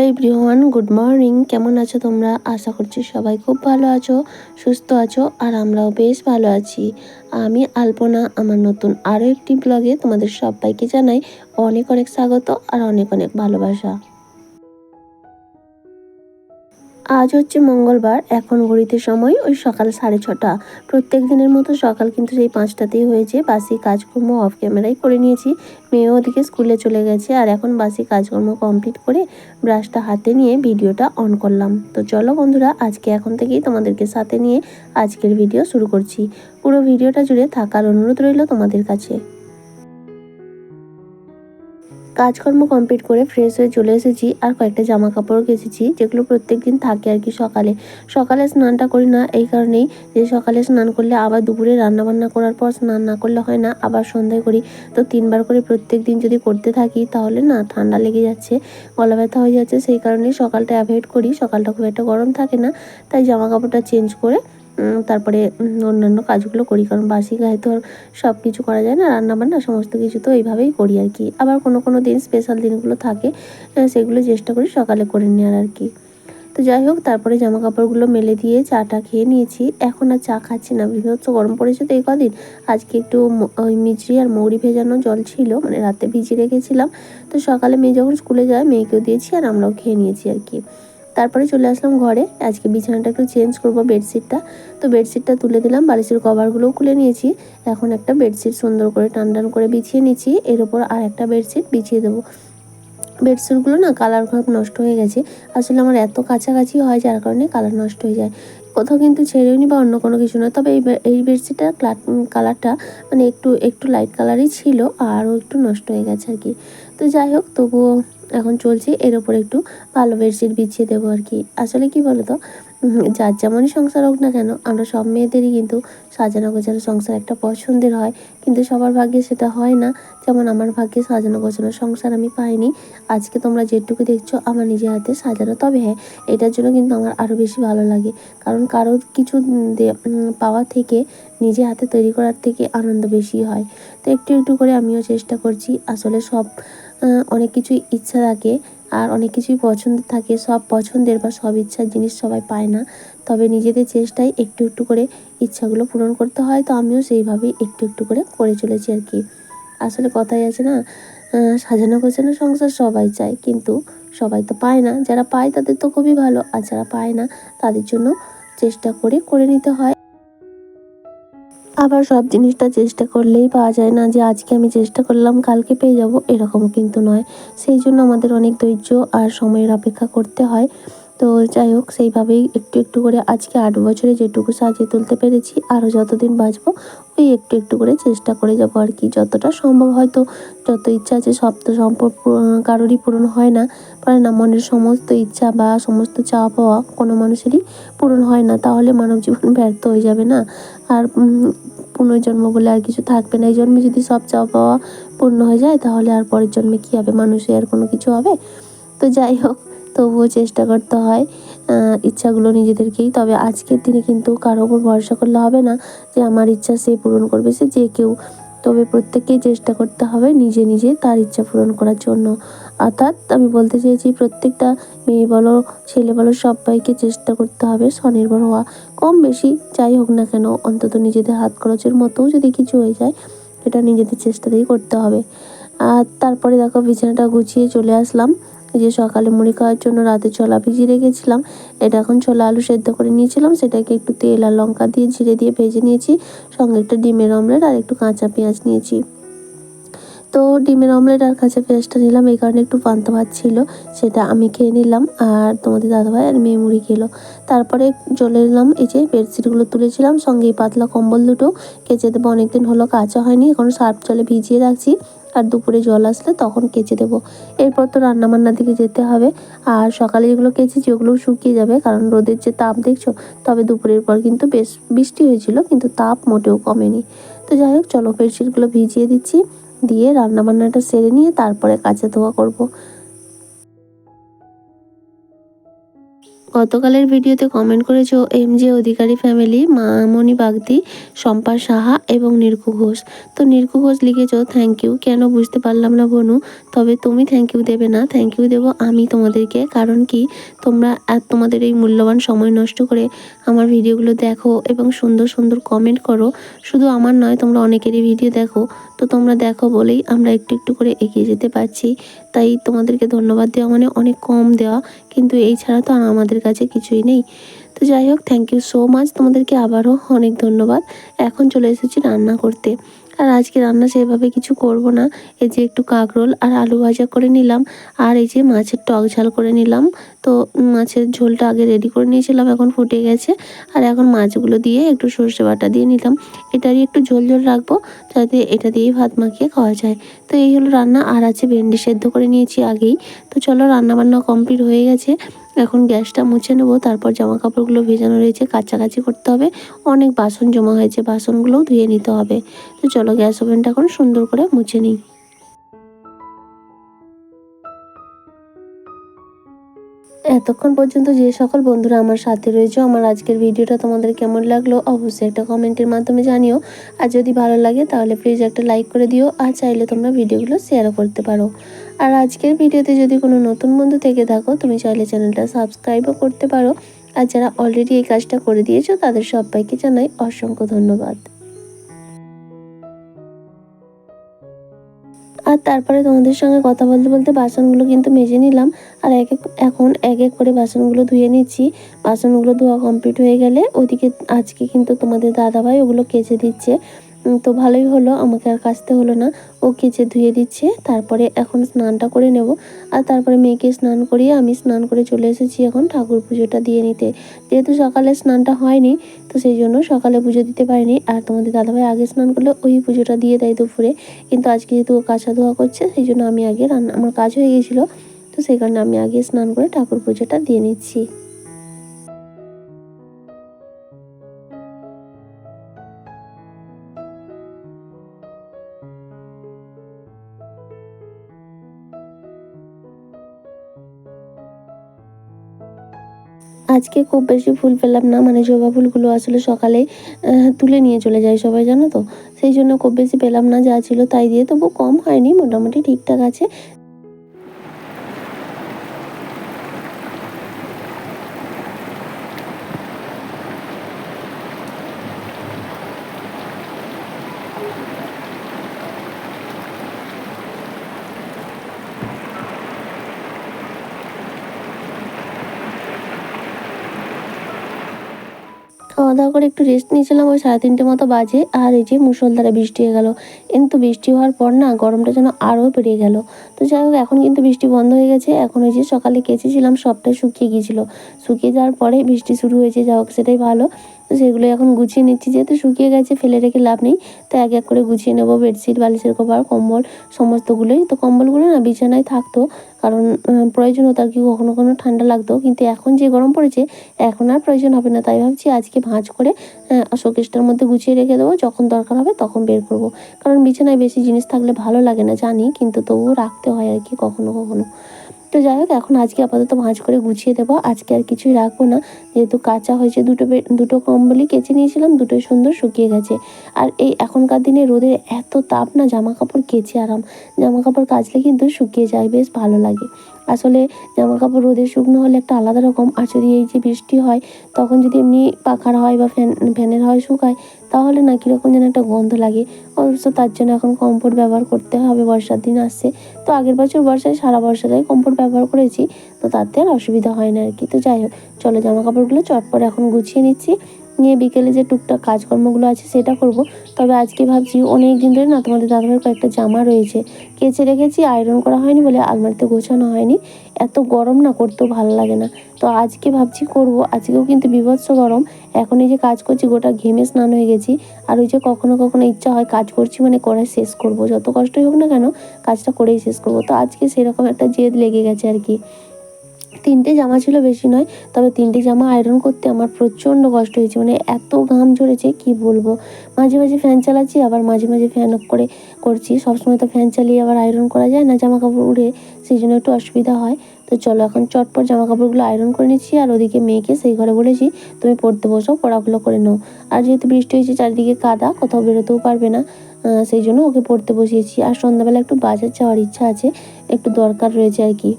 Everyone, good morning. কেমন আছো তোমরা? আশা করছি সবাই খুব ভালো আছো, সুস্থ আছো, আর আমরাও বেশ ভালো আছি। আমি আলপনা, আমার নতুন আরও একটি ব্লগে তোমাদের সবাইকে জানাই অনেক অনেক স্বাগত আর অনেক অনেক ভালোবাসা। আজ হচ্ছে মঙ্গলবার, এখন ঘড়িতে সময় ওই সকাল সাড়ে ছটা। প্রত্যেক দিনের মতো সকাল কিন্তু সেই পাঁচটাতেই হয়েছে। বাসি কাজকর্ম অফ ক্যামেরাই করে নিয়েছি। মেয়েও ওদিকে স্কুলে চলে গেছে আর এখন বাসি কাজকর্ম কমপ্লিট করে ব্রাশটা হাতে নিয়ে ভিডিওটা অন করলাম। তো চলো বন্ধুরা, আজকে এখন থেকেই তোমাদেরকে সাথে নিয়ে আজকের ভিডিও শুরু করছি। পুরো ভিডিওটা জুড়ে থাকার অনুরোধ রইল তোমাদের কাছে। কাজকর্ম কমপ্লিট করে ফ্রেশ হয়ে চলে এসেছি আর কয়েকটা জামা কাপড়ও কেচেছি, যেগুলো প্রত্যেক দিন থাকে আর কি সকালে। সকালে স্নানটা করি না, এই কারণেই যে সকালে স্নান করলে আবার দুপুরে রান্না বান্না করার পর স্নান না করলে হয় না, আবার সন্ধ্যায় করি। তো তিনবার করে প্রত্যেক দিন যদি করতে থাকি, তাহলে না ঠান্ডা লেগে যাচ্ছে, গলা ব্যথা হয়ে যাচ্ছে, সেই কারণেই সকালটা অ্যাভয়েড করি। সকালটা খুব একটা গরম থাকে না, তাই জামা কাপড়টা চেঞ্জ করে তারপরে অন্যান্য কাজগুলো করি, কারণ বাসি গায়ে তো আর সব কিছু করা যায় না রান্না বান্না সমস্ত কিছু তো এইভাবেই করি আর কি। আবার কোনো কোনো দিন স্পেশাল দিনগুলো থাকে সেগুলো চেষ্টা করি সকালে করে নেওয়ার আর কি। তো যাই হোক, তারপরে জামা কাপড়গুলো মেলে দিয়ে চাটা খেয়ে নিয়েছি। এখন আর চা খাচ্ছি না বিভৎস গরম পড়েছে তো এই কদিন। আজকে একটু ওই মিচড়ি আর মৌরি ভেজানো জল ছিল মানে রাতে ভিজিয়ে রেখেছিলাম। তো সকালে মেয়ে যখন স্কুলে যায়, মেয়েকেও দিয়েছি আর আমরাও খেয়ে নিয়েছি আর কি। তারপরে চলে আসলাম ঘরে। আজকে বিছানাটা একটু চেঞ্জ করব বেডশিটটা তো বেডশিটটা তুলে দিলাম, বালিশের কভারগুলোও খুলে নিয়েছি। এখন একটা বেডশিট সুন্দর করে টান টান করে বিছিয়ে নিচ্ছি। এর ওপর আর একটা বেডশিট বিছিয়ে দেবো। বেডশিটগুলো না কালার খুব নষ্ট হয়ে গেছে। আসলে আমার এত কাছাকাছি হয় যার কারণে কালার নষ্ট হয়ে যায়। কোথাও কিন্তু ছেড়েও নি বা অন্য কোনো কিছু নয়। তবে এই এই বেডশিটটার কালারটা মানে একটু একটু লাইট কালারই ছিল আরও একটু নষ্ট হয়ে গেছে আর কি। তো যাই হোক, তবুও এখন চলছে। এর ওপর একটু ভালো বেডশিট বিছিয়ে দেবো আর কি। আসলে কি বলো তো যার যেমনই সংসার হোক না কেন, আমরা সব মেয়েদেরই কিন্তু সাজানো গোছানো সংসার একটা পছন্দের হয়। কিন্তু সবার ভাগ্যে সেটা হয় না। যেমন আমার ভাগ্যে সাজানো গোছানো সংসার আমি পাইনি। আজকে তোমরা যেটুকু দেখছ, আমার নিজের হাতে সাজানো, তবে হ্যাঁ এটার জন্য কিন্তু আমার আরও বেশি ভালো লাগে। কারণ কারও কিছু পাওয়া থেকে, নিজে হাতে তৈরি করার থেকে আনন্দ বেশি হয়। তো একটু একটু করে আমিও চেষ্টা করছি। আসলে সব অনেক কিছুই ইচ্ছা থাকে। আর অনেক কিছুই পছন্দ থাকে, সব পছন্দের বা সব ইচ্ছার জিনিস সবাই পায় না। তবে নিজেদের চেষ্টায় একটু একটু করে ইচ্ছাগুলো পূরণ করতে হয়, তো আমিও সেইভাবেই একটু একটু করে করে চলেছি আর কি। আসলে কথাই আছে না সাজানো গোছানো সংসার সবাই চায়, কিন্তু সবাই তো পায় না। যারা পায় তাদের তো খুবই ভালো, আর যারা পায় না তাদের জন্য চেষ্টা করে করে নিতে হয়। আবার সব জিনিসটা চেষ্টা করলেই পাওয়া যায় না যে আজকে আমি চেষ্টা করলাম, কালকে পেয়ে যাব। এরকম কিন্তু নয়। সেই জন্য আমাদের অনেক ধৈর্য আর সময়ের অপেক্ষা করতে হয়। তো যাই হোক, সেইভাবেই একটু একটু করে আজকে আট বছরে যেটুকু সাজিয়ে তুলতে পেরেছি, আরও যতদিন বাঁচবো, ওই একটু একটু করে চেষ্টা করে যাব আর কি। যতটা সম্ভব হয়তো, যত ইচ্ছা আছে সব তো সম্ভব কারোরই পূরণ হয় না। পারে না, মনের সমস্ত ইচ্ছা বা সমস্ত চাওয়া পাওয়া কোনো মানুষেরই পূরণ হয় না, তাহলে মানব জীবন ব্যর্থ হয়ে যাবে না। আর পুনর্জন্ম বলে আর কিছু থাকবে না। এই জন্মে যদি সব চাওয়া পাওয়া পূর্ণ হয়ে যায়, তাহলে আর পরের জন্মে কী হবে? মানুষের আর কোনো কিছু হবে? তো যাই হোক তবুও চেষ্টা করতে হয় ইচ্ছাগুলো নিজেদেরকেই। তবে আজকের দিনে কিন্তু কারও ওপর ভরসা করলে হবে না যে আমার ইচ্ছা সে পূরণ করবে, সে যে কেউ। তবে প্রত্যেককেই চেষ্টা করতে হবে নিজে নিজে তার ইচ্ছা পূরণ করার জন্য। অর্থাৎ আমি বলতে চেয়েছি, প্রত্যেকটা মেয়ে বলো, ছেলে বলো, সবাইকে চেষ্টা করতে হবে স্বনির্ভর হওয়া। কম বেশি যাই হোক না কেন, অন্তত নিজেদের হাত খরচের মতোও যদি কিছু হয়ে যায় এটা নিজেদের চেষ্টাতেই করতে হবে। আর তারপরে দেখো, বিছানাটা গুছিয়ে চলে আসলাম। যে সকালে মুড়ি খাওয়ার জন্য রাতে ছোলা ভিজিয়ে রেখেছিলাম, এটা এখন ছোলা আলু সেদ্ধ করে নিয়েছিলাম, সেটাকে একটু তেল আর লঙ্কা দিয়ে জিরে দিয়ে ভেজে নিয়েছি, সঙ্গে একটা ডিমের অমলেট আর একটু কাঁচা পেঁয়াজ নিয়েছি। তো ডিমের অমলেট আর কাঁচা পেঁয়াজটা নিলাম, এই কারণে একটু পান্তা ভাত ছিল, সেটা আমি খেয়ে নিলাম। আর তোমাদের দাদাভাই আর মেয়ে মুড়ি খেলো। তারপরে চলে এলাম, এই যে বেডশিটগুলো তুলেছিলাম সঙ্গে এই পাতলা কম্বল দুটো। কেচে দেবো, অনেকদিন হলো কাঁচা হয়নি, এখন সার্ফ জলে ভিজিয়ে রাখছি। আর দুপুরে জল আসলে তখন কেচে দেবো। এরপর তো রান্নাবান্নার দিকে যেতে হবে। আর সকালে যেগুলো কেচেছি, ওগুলোও শুকিয়ে যাবে, কারণ রোদের যে তাপ, দেখছ? তবে দুপুরের পর কিন্তু বেশ বৃষ্টি হয়েছিল, কিন্তু তাপ মোটেও কমেনি। তো যাই হোক, চলো বেডশিটগুলো ভিজিয়ে দিচ্ছি। দিয়ে রান্নাবান্নাটা সেরে নিয়ে তারপরে কাঁচা ধোয়া করব। গতকালের ভিডিওতে কমেন্ট করেছ M J Adhikari family Mamoni Bagdi, Shampa Saha এবং নির্কু ঘোষ। তো নির্কু ঘোষ লিখেছো থ্যাংক ইউ কেন বুঝতে পারলাম না বনু, তবে তুমি থ্যাংক ইউ দেবে না। থ্যাংক ইউ দেবো আমি তোমাদেরকে, কারণ কি? তোমরা তোমাদের এই মূল্যবান সময় নষ্ট করে আমার ভিডিওগুলো দেখো এবং সুন্দর সুন্দর কমেন্ট করো। শুধু আমার নয়, তোমরা অনেকেরই ভিডিও দেখো। তো তোমরা দেখো বলেই আমরা একটু একটু করে এগিয়ে যেতে পারছি। তাই তোমাদেরকে ধন্যবাদ দেওয়া মানে অনেক কম দেওয়া, কিন্তু এই ছাড়া তো আমাদের কাছে কিছুই নেই। তো যাই হোক থ্যাংক ইউ সো মাচ তোমাদেরকে আবারও অনেক ধন্যবাদ। এখন চলে এসেছি রান্না করতে। আর আজকে রান্না সেভাবে কিছু করব না। এই যে একটু কাঁকরোল আর আলু ভাজা করে নিলাম। আর এই যে মাছের টক ঝাল করে নিলাম। তো মাছের ঝোলটা আগে রেডি করে নিয়েছিলাম, এখন ফুটে গেছে। আর এখন মাছগুলো দিয়ে একটু সর্ষে বাটা দিয়ে নিলাম। এটারই একটু ঝোল ঝোল রাখব, যাতে এটা দিয়েই ভাত মাখিয়ে খাওয়া যায়। তো এই হলো রান্না, আর আছে ভেন্ডি সেদ্ধ করে নিয়েছি আগেই। তো চলো রান্না বান্না কমপ্লিট হয়ে গেছে। এখন গ্যাসটা মুছে নেব, তারপর জামা কাপড়গুলো ভেজানো রয়েছে কাছাকাছি করতে হবে। অনেক বাসন জমা হয়েছে, বাসনগুলোও ধুয়ে নিতে হবে। তো চলো গ্যাস ওভেনটা এখন সুন্দর করে মুছে নিই। এতক্ষণ পর্যন্ত যে সকল বন্ধুরা আমার সাথে রয়েছে, আমার আজকের ভিডিওটা তোমাদের কেমন লাগল অবশ্যই একটা কমেন্টের মাধ্যমে জানিও। আর যদি ভালো লাগে তাহলে প্লিজ একটা লাইক করে দিও, আর চাইলে তোমরা ভিডিওগুলো শেয়ারও করতে পারো। আর আজকের ভিডিওতে যদি কোনো নতুন বন্ধু থেকে থাকো, তুমি চাইলে চ্যানেলটা সাবস্ক্রাইবও করতে পারো। আর যারা অলরেডি এই কাজটা করে দিয়েছ, তাদের সবাইকে জানাই অসংখ্য ধন্যবাদ। আর তারপরে তোমাদের সঙ্গে কথা বলতে বলতে বাসনগুলো কিন্তু মেজে নিলাম। আর এক এক, এখন এক এক করে বাসনগুলো ধুয়ে নিচ্ছি। বাসনগুলো ধোয়া কমপ্লিট হয়ে গেলে ওদিকে আজকে কিন্তু তোমাদের দাদাভাই ওগুলো কেচে দিচ্ছে। তো ভালোই হলো, আমাকে আর কাচতে হলো না। ও কেচে ধুয়ে দিচ্ছে, তারপরে এখন স্নানটা করে নেব। আর তারপরে মেয়েকে স্নান করিয়ে আমি স্নান করে চলে এসেছি এখন ঠাকুর পুজোটা দিয়ে নিতে। যেহেতু সকালে স্নানটা হয়নি, তো সেই জন্য সকালে পুজো দিতে পারিনি। আর তোমাদের দাদাভাই আগে স্নান করলে, ওই পুজোটা দিয়ে দেয় দুপুরে। কিন্তু আজকে যেহেতু ও কাঁচা ধোয়া করছে, সেই জন্য আমি আগে রান্না, আমার কাজ হয়ে গেছিল, তো সেই কারণে আমি আগে স্নান করে ঠাকুর পুজোটা দিয়ে নিচ্ছি। আজকে খুব বেশি ফুল পেলাম না মানে জবা ফুলগুলো আসলে সকালে তুলে নিয়ে চলে যায় সবাই, জানো তো? সেই জন্য খুব বেশি পেলাম না, যা ছিল তাই দিয়ে, তবু কম হয়নি, মোটামুটি ঠিকঠাক আছে। খাওয়া দাওয়া করে একটু রেস্ট নিয়েছিলাম, ওই সাড়ে তিনটে মতো বাজে। আর এই যে মুসলধারে বৃষ্টি হয়ে গেল। কিন্তু বৃষ্টি হওয়ার পর না গরমটা যেন আরও বেড়ে গেল। তো যাই হোক, এখন কিন্তু বৃষ্টি বন্ধ হয়ে গেছে। এখন ওই যে সকালে কেচেছিলাম, সবটাই শুকিয়ে গিয়েছিল। শুকিয়ে যাওয়ার পরে বৃষ্টি শুরু হয়েছে, যা হোক সেটাই ভালো। তো সেগুলো এখন গুছিয়ে নিচ্ছি, যেহেতু শুকিয়ে গেছে, ফেলে রেখে লাভ নেই। তো এক এক করে গুছিয়ে নেব বেডশিট বালিশের কভার, কম্বল, সমস্তগুলোই। তো কম্বলগুলো না বিছানায় থাকতো। কারণ প্রয়োজন হতো আর কি কখনো কখনো ঠান্ডা লাগতো। কিন্তু এখন যে গরম পড়েছে, এখন আর প্রয়োজন হবে না। তাই ভাবছি আজকে ভাঁজ করে শোকেসটার মধ্যে গুছিয়ে রেখে দেবো। যখন দরকার হবে তখন বের করব। কারণ বিছানায় বেশি জিনিস থাকলে ভালো লাগে না, জানি। কিন্তু তবুও রাখতে হয় আর কি কখনো কখনো। তো যাই হোক, এখন আজকে আপাতত ভাঁজ করে গুছিয়ে দেবো। আজকে আর কিছুই রাখব না। যেহেতু কাঁচা হয়েছে, দুটো দুটো কম্বলই কেচে নিয়েছিলাম, দুটোই সুন্দর শুকিয়ে গেছে। আর এই এখনকার দিনে রোদের এত তাপ না জামা কাপড় কেচে আরাম। জামা কাপড় কাচলে কিন্তু শুকিয়ে যায়, বেশ ভালো লাগে। আসলে জামা কাপড় রোদে শুকনো হলে একটা আলাদা রকম আর যদি এই যে বৃষ্টি হয়, তখন যদি এমনি পাখার হয় বা ফ্যান, ফ্যানের হয় শুকায়, তাহলে না কীরকম যেন একটা গন্ধ লাগে। অবশ্য তার জন্য এখন কম্ফোর্ট ব্যবহার করতে হবে, বর্ষার দিন আসছে। তো আগের বছর বর্ষায়, সারা বর্ষাটাই কম্ফোর্ট ব্যবহার করেছি। তো তাতে আর অসুবিধা হয় না আর কি। তো যাই হোক, চলো জামা কাপড়গুলো চটপট এখন গুছিয়ে নিচ্ছি। নিয়ে বিকেলে যে টুকটাক কাজকর্মগুলো আছে সেটা করব। তবে আজকে ভাবছি অনেক দিন ধরে না তোমাদের দাদাভাইয়ের কয়েকটা জামা রয়েছে। কেচে রেখেছি, আয়রন করা হয়নি বলে আলমারিতে গোছানো হয়নি। এত গরম না করতেও ভালো লাগে না। তো আজকে ভাবছি করব। আজকেও কিন্তু বিভৎস গরম। এখন এই যে কাজ করছি, গোটা ঘেমে স্নান হয়ে গেছি। আর ওই যে কখনো কখনো ইচ্ছা হয় কাজ করছি মানে করে শেষ করব। যত কষ্টই হোক না কেন, কাজটা করেই শেষ করব। তো আজকে সেরকম একটা জেদ লেগে গেছে আর কি। তিনটে জামা ছিল বেশি নয়, তবে তিনটে জামা আয়রন করতে আমার প্রচণ্ড কষ্ট হয়েছে। মানে এত ঘাম ঝরেছে, কি বলব? মাঝে মাঝে ফ্যান চালাচ্ছি, আবার মাঝে মাঝে ফ্যান অফ করে করছি। সবসময় তো ফ্যান চালিয়ে আবার আয়রন করা যায় না জামা কাপড় উড়ে, সেই জন্য একটু অসুবিধা হয়। তো চলো এখন চটপট জামা কাপড়গুলো আয়রন করে নিচ্ছি, আর ওদিকে মেয়েকে সেই ঘরে বলেছি, তুমি পড়তে বসো, পড়াগুলো করে নাও। আর যেহেতু বৃষ্টি হয়েছে, চারিদিকে কাদা, কোথাও বেরোতেও পারবে না। সেই জন্য ওকে পড়তে বসিয়েছি। আর সন্ধ্যাবেলা একটু বাজার যাওয়ার ইচ্ছা আছে, একটু দরকার রয়েছে আর কি।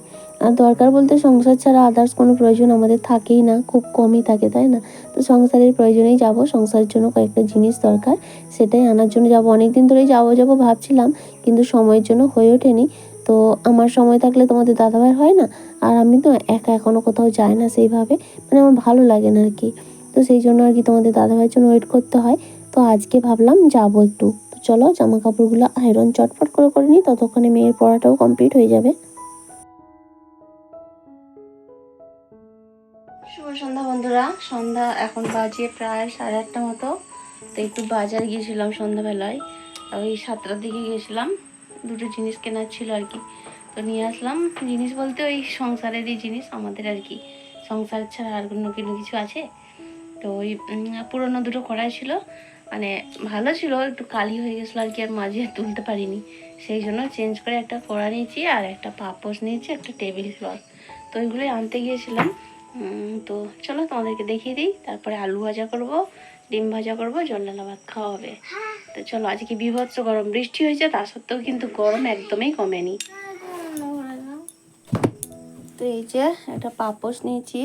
দরকার বলতে সংসার ছাড়া আদার্স কোনো প্রয়োজন আমাদের থাকেই না, খুব কমই থাকে, তাই না? তো সংসারের প্রয়োজনেই যাব, সংসারের জন্য কয়েকটা জিনিস দরকার, সেটাই আনার জন্য যাব। অনেক দিন ধরেই যাব যাব ভাবছিলাম, কিন্তু সময়ের জন্য হয়ে ওঠেনি। তো আমার সময় থাকলে তোমাদের দাদাভাই হয় না? আর আমি তো একা এখনও কোথাও যাই না সেইভাবে মানে আমার ভালো লাগে না আর কি। তো সেই জন্য আর কি তোমাদের দাদাভাইয়ের জন্য ওয়েট করতে হয়। তো আজকে ভাবলাম যাব একটু। চলো জামা কাপড়গুলো আয়রন চটপট করে করে নিই, ততক্ষণে মেয়ের পড়াটাও কমপ্লিট হয়ে যাবে। শুভ সন্ধ্যা, বন্ধুরা। সন্ধ্যা এখন বাজে প্রায় সাড়ে আটটা মতো। তো একটু বাজার গিয়েছিলাম সন্ধ্যাবেলায়। ওই সাতটার দিকে গিয়েছিলাম। দুটো জিনিস কেনার ছিল আর কি। তো নিয়ে আসলাম। জিনিস বলতে ওই সংসারেরই জিনিস, আমাদের আর কি। সংসার ছাড়া আর অন্য কোনো কিছু আছে? তো ওই পুরোনো দুটো কড়াই ছিল। মানে ভালো ছিল, একটু কালি হয়ে গেছিল আর কি, আর মাঝে তুলতে পারিনি। সেই জন্য চেঞ্জ করে একটা কড়া নিয়েছি আর একটা পাপোশ নিয়েছি, একটা টেবিল ক্লথ। তো ওইগুলোই আনতে গিয়েছিলাম। তো চলো তোমাদেরকে দেখিয়ে দিই। তারপরে আলু ভাজা করব, ডিম ভাজা করব জলডালা ভাত খাওয়া হবে। তো চলো, আজকে বিভৎস গরম, বৃষ্টি হয়েছে, তা সত্ত্বেও কিন্তু গরম একদমই কমেনি। তো এই যে একটা পাপোশ নিয়েছি।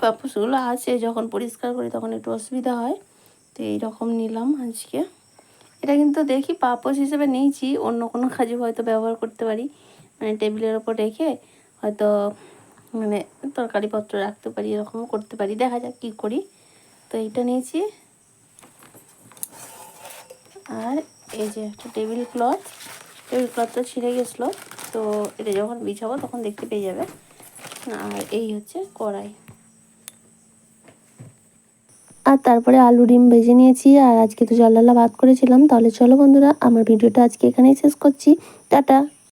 পাপোশগুলো আছে, যখন পরিষ্কার করি তখন একটু অসুবিধা হয়। তো এইরকম নিলাম আজকে। এটা কিন্তু দেখি পাপোশ হিসেবে নিয়েছি, অন্য কোনো কাজে হয়তো ব্যবহার করতে পারি। মানে টেবিলের ওপর রেখে হয়তো মানে তরকারিপত্র রাখতে পারি, এরকমও করতে পারি। দেখা যাক কী করি। তো এইটা নিয়েছি। আর এই যে একটা টেবিল ক্লথ। টেবিল ক্লথটা ছিঁড়ে গেছিল। তো এটা যখন বিছাবো তখন দেখতে পেয়ে যাবে। আর এই হচ্ছে কড়াই। আর তারপরে আলু ডিম ভেজে নিয়েছি। আর আজকে তো জলডালা ভাত করেছিলাম। তাহলে চলো বন্ধুরা, আমার ভিডিওটা আজকে এখানেই শেষ করছি। টাটা!